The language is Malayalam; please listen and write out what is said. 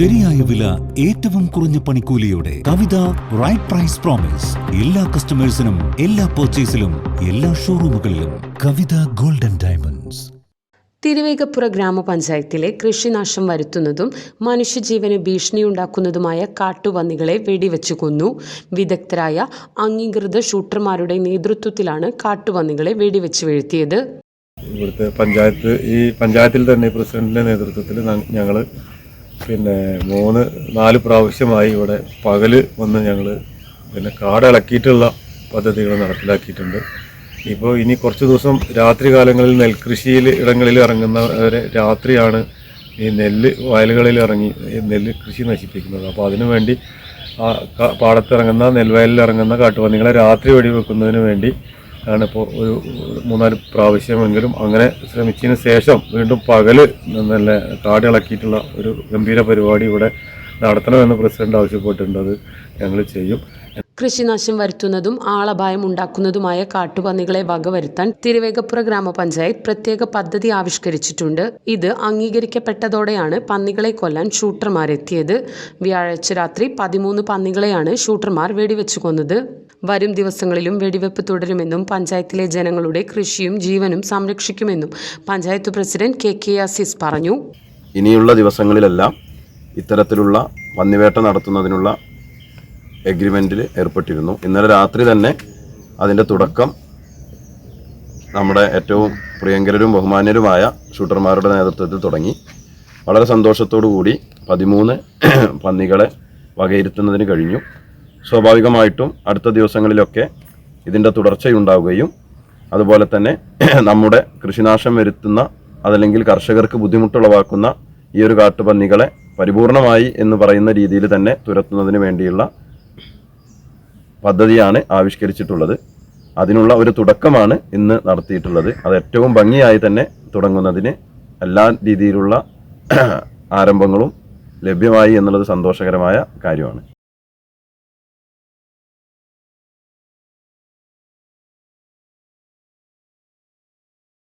ശരിയായ വില ഏറ്റവും കുറഞ്ഞ പണിക്കൂലിയോടെ കവിത റൈറ്റ് പ്രൈസ് പ്രോമിസ് എല്ലാ കസ്റ്റമേഴ്സിനും എല്ലാ പർച്ചേസിലും എല്ലാ ഷോറൂമുകളിലും കവിത ഗോൾഡൻ ഡയമണ്ട്സ് തിരുവേഗപ്പുറ ഗ്രാമപഞ്ചായത്തിലെ കൃഷിനാശം വരുത്തുന്നതും മനുഷ്യജീവന് ഭീഷണിയുണ്ടാക്കുന്നതുമായ കാട്ടുപന്നികളെ വെടിവെച്ചു കൊന്നു. വിദഗ്ധരായ അംഗീകൃത ഷൂട്ടർമാരുടെ നേതൃത്വത്തിലാണ് കാട്ടുപന്നികളെ വെടിവെച്ച് വീഴ്ത്തിയത്. ഇവിടുത്തെ പഞ്ചായത്ത് ഈ പഞ്ചായത്തിൽ തന്നെ പ്രസിഡന്റിന്റെ നേതൃത്വത്തിൽ ഞങ്ങൾ പിന്നെ മൂന്ന് നാല് പ്രാവശ്യമായി ഇവിടെ പകൽ വന്ന് ഞങ്ങൾ പിന്നെ കാട് ഇളക്കിയിട്ടുള്ള പദ്ധതികൾ നടപ്പിലാക്കിയിട്ടുണ്ട്. ഇപ്പോൾ ഇനി കുറച്ച് ദിവസം രാത്രി കാലങ്ങളിൽ നെൽകൃഷിയിൽ ഇടങ്ങളിൽ ഇറങ്ങുന്നവരെ രാത്രിയാണ് ഈ നെല്ല് വയലുകളിൽ ഇറങ്ങി നെല്ല് കൃഷി നശിപ്പിക്കുന്നത്. അപ്പോൾ അതിനു വേണ്ടി ആ പാടത്തിറങ്ങുന്ന നെൽവയലിൽ ഇറങ്ങുന്ന കാട്ടുപന്നികളെ രാത്രി വെടിവെക്കുന്നതിന് വേണ്ടി ആണ് ഇപ്പോൾ ഒരു മൂന്നാൽ പ്രാവശ്യമെങ്കിലും അങ്ങനെ ശ്രമിച്ചതിന് ശേഷം വീണ്ടും പകൽ നല്ല കാടിളക്കിയിട്ടുള്ള ഒരു ഗംഭീര പരിപാടി ഇവിടെ നടത്തണമെന്ന് പ്രസിഡന്റ് ആവശ്യപ്പെട്ടിട്ടുണ്ട്. ഞങ്ങൾ ചെയ്യും. കൃഷിനാശം വരുത്തുന്നതും ആളപായം ഉണ്ടാക്കുന്നതുമായ കാട്ടുപന്നികളെ വകവരുത്താൻ തിരുവേഗപ്പുറ ഗ്രാമപഞ്ചായത്ത് പ്രത്യേക പദ്ധതി ആവിഷ്കരിച്ചിട്ടുണ്ട്. ഇത് അംഗീകരിക്കപ്പെട്ടതോടെയാണ് പന്നികളെ കൊല്ലാൻ ഷൂട്ടർമാരെത്തിയത്. വ്യാഴാഴ്ച രാത്രി പതിമൂന്ന് പന്നികളെയാണ് ഷൂട്ടർമാർ വെടിവെച്ചു കൊന്നത്. വരും ദിവസങ്ങളിലും വെടിവെപ്പ് തുടരുമെന്നും പഞ്ചായത്തിലെ ജനങ്ങളുടെ കൃഷിയും ജീവനും സംരക്ഷിക്കുമെന്നും panchayat president K K Azeez പറഞ്ഞു. ഇനിയുള്ള ദിവസങ്ങളിലെല്ലാം ഇത്തരത്തിലുള്ള പന്നിവേട്ട നടത്തുന്നതിനുള്ള എഗ്രിമെന്റിൽ ഏർപ്പെട്ടിരുന്നു. ഇന്നലെ രാത്രി തന്നെ അതിന്റെ തുടക്കം നമ്മുടെ ഏറ്റവും പ്രിയങ്കരരും ബഹുമാന്യരുമായ ഷൂട്ടർമാരുടെ നേതൃത്വത്തിൽ തുടങ്ങി. വളരെ സന്തോഷത്തോടു കൂടി പതിമൂന്ന് പന്നികളെ വകയിരുത്തുന്നതിന് കഴിഞ്ഞു. സ്വാഭാവികമായിട്ടും അടുത്ത ദിവസങ്ങളിലൊക്കെ ഇതിന്റെ തുടർച്ചയുണ്ടാവുകയും അതുപോലെ തന്നെ നമ്മുടെ കൃഷിനാശം വരുത്തുന്ന അതല്ലെങ്കിൽ കർഷകർക്ക് ബുദ്ധിമുട്ടുളവാക്കുന്ന ഈ ഒരു കാട്ടുപന്നികളെ പരിപൂർണമായി എന്ന് പറയുന്ന രീതിയിൽ തന്നെ തുരത്തുന്നതിന് വേണ്ടിയുള്ള പദ്ധതിയാണ് ആവിഷ്കരിച്ചിട്ടുള്ളത്. അതിനുള്ള ഒരു തുടക്കമാണ് ഇന്ന് നടത്തിയിട്ടുള്ളത്. അത് ഏറ്റവും ഭംഗിയായി തന്നെ തുടങ്ങുന്നതിന് എല്ലാ രീതിയിലുള്ള ആരംഭങ്ങളും ലഭ്യമായി എന്നുള്ളത് സന്തോഷകരമായ കാര്യമാണ്.